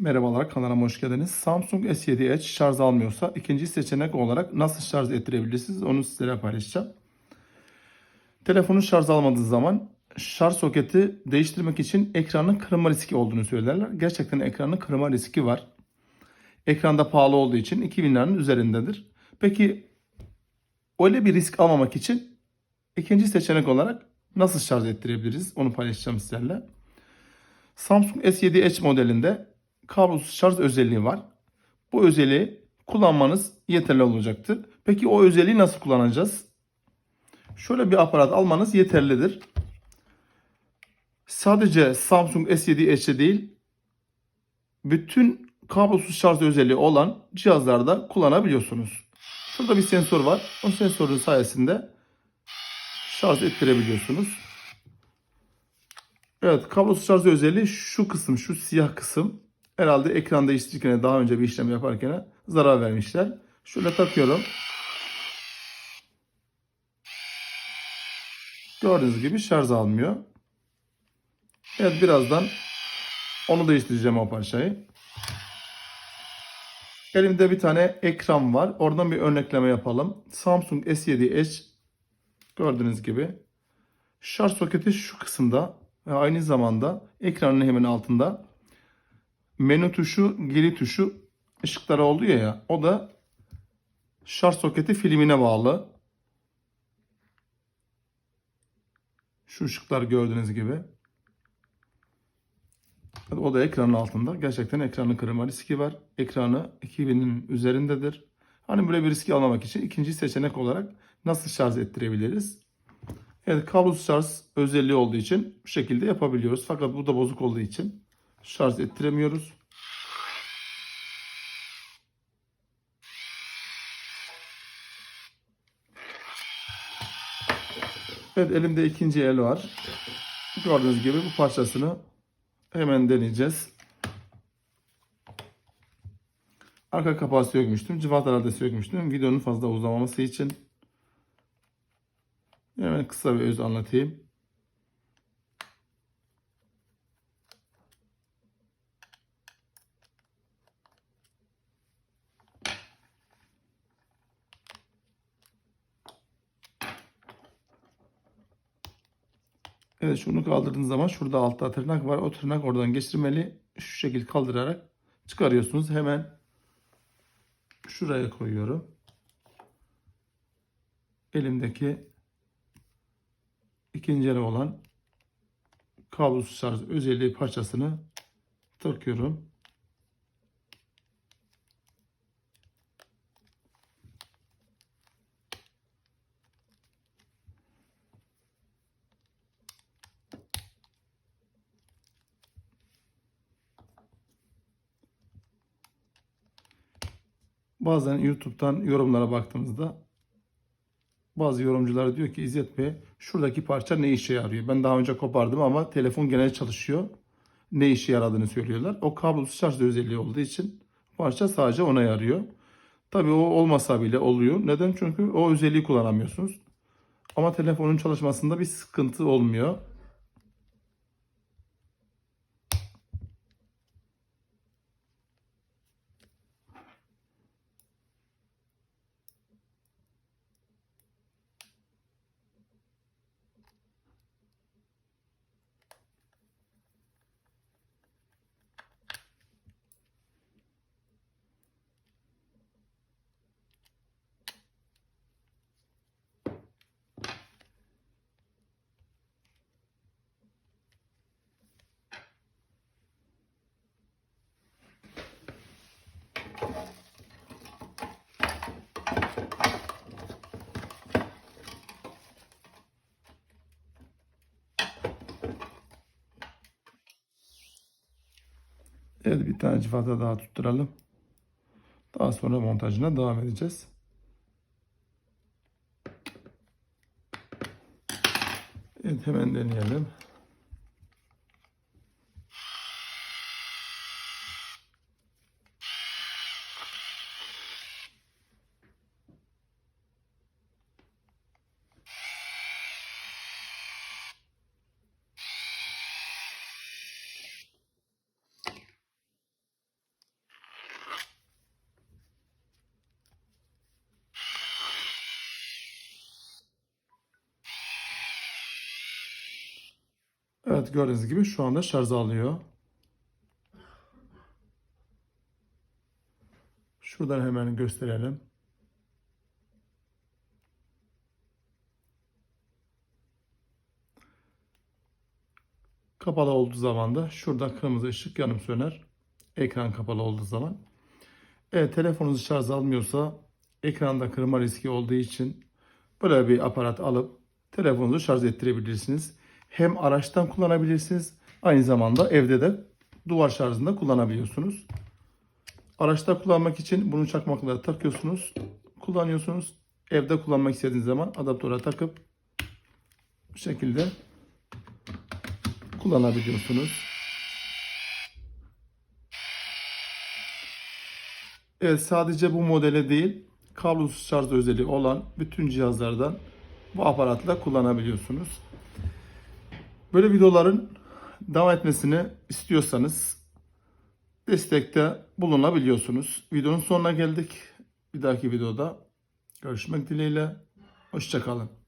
Merhabalar kanalıma hoş geldiniz. Samsung S7 Edge şarj almıyorsa ikinci seçenek olarak nasıl şarj ettirebilirsiniz onu sizlere paylaşacağım. Telefonu şarj almadığı zaman şarj soketi değiştirmek için ekranın kırılma riski olduğunu söylerler. Gerçekten ekranın kırılma riski var. Ekranda pahalı olduğu için 2000 liranın üzerindedir. Peki öyle bir risk almamak için ikinci seçenek olarak nasıl şarj ettirebiliriz onu paylaşacağım sizlerle. Samsung S7 Edge modelinde kablosuz şarj özelliği var. Bu özelliği kullanmanız yeterli olacaktır. Peki o özelliği nasıl kullanacağız? Şöyle bir aparat almanız yeterlidir. Sadece Samsung S7 Edge'de değil, bütün kablosuz şarj özelliği olan cihazlarda kullanabiliyorsunuz. Şurada bir sensör var. O sensörün sayesinde şarj ettirebiliyorsunuz. Evet kablosuz şarj özelliği şu kısım, şu siyah kısım. Herhalde ekran değiştirirken daha önce bir işlem yaparken zarar vermişler. Şöyle takıyorum. Gördüğünüz gibi şarj almıyor. Evet birazdan onu değiştireceğim o parçayı. Elimde bir tane ekran var. Oradan bir örnekleme yapalım. Samsung S7 Edge gördüğünüz gibi şarj soketi şu kısımda ve aynı zamanda ekranın hemen altında menü tuşu, geri tuşu ışıkları oluyor ya. O da şarj soketi filmine bağlı. Şu ışıklar gördüğünüz gibi. O da ekranın altında. Gerçekten ekranın kırılma riski var. Ekranı 2000'in üzerindedir. Hani böyle bir riski almamak için ikinci seçenek olarak nasıl şarj ettirebiliriz? Evet kablosuz şarj özelliği olduğu için bu şekilde yapabiliyoruz. Fakat bu da bozuk olduğu için şarj ettiremiyoruz. Evet elimde ikinci el var. Gördüğünüz gibi bu parçasını hemen deneyeceğiz. Arka kapağı sökmüştüm. Cıvataları da sökmüştüm. Videonun fazla uzamaması için. Hemen kısa bir öz anlatayım. Evet şunu kaldırdığınız zaman şurada altta tırnak var. O tırnak oradan geçirmeli. Şu şekilde kaldırarak çıkarıyorsunuz. Hemen şuraya koyuyorum. Elimdeki ikinci ele olan kablosuz şarj özelliği parçasını takıyorum. Bazen YouTube'dan yorumlara baktığımızda bazı yorumcular diyor ki İzzet Bey şuradaki parça ne işe yarıyor? Ben daha önce kopardım ama telefon genel çalışıyor. Ne işe yaradığını söylüyorlar. O kablosuz şarj özelliği olduğu için parça sadece ona yarıyor. Tabii o olmasa bile oluyor. Neden? Çünkü o özelliği kullanamıyorsunuz. Ama telefonun çalışmasında bir sıkıntı olmuyor. Evet bir tane cifata daha tutturalım. Daha sonra montajına devam edeceğiz. Evet hemen deneyelim. Evet gördüğünüz gibi şu anda şarj alıyor. Şuradan hemen gösterelim. Kapalı olduğu zaman da şurada kırmızı ışık yanıp söner. Ekran kapalı olduğu zaman. Evet telefonunuz şarj almıyorsa ekranda kırma riski olduğu için böyle bir aparat alıp telefonunuzu şarj ettirebilirsiniz. Hem araçtan kullanabilirsiniz. Aynı zamanda evde de duvar şarjında kullanabiliyorsunuz. Araçta kullanmak için bunu çakmakla takıyorsunuz. Kullanıyorsunuz. Evde kullanmak istediğiniz zaman adaptöre takıp bu şekilde kullanabiliyorsunuz. Evet sadece bu modele değil kablosuz şarj özelliği olan bütün cihazlardan bu aparatla kullanabiliyorsunuz. Böyle videoların devam etmesini istiyorsanız destekte bulunabiliyorsunuz. Videonun sonuna geldik. Bir dahaki videoda görüşmek dileğiyle. Hoşçakalın.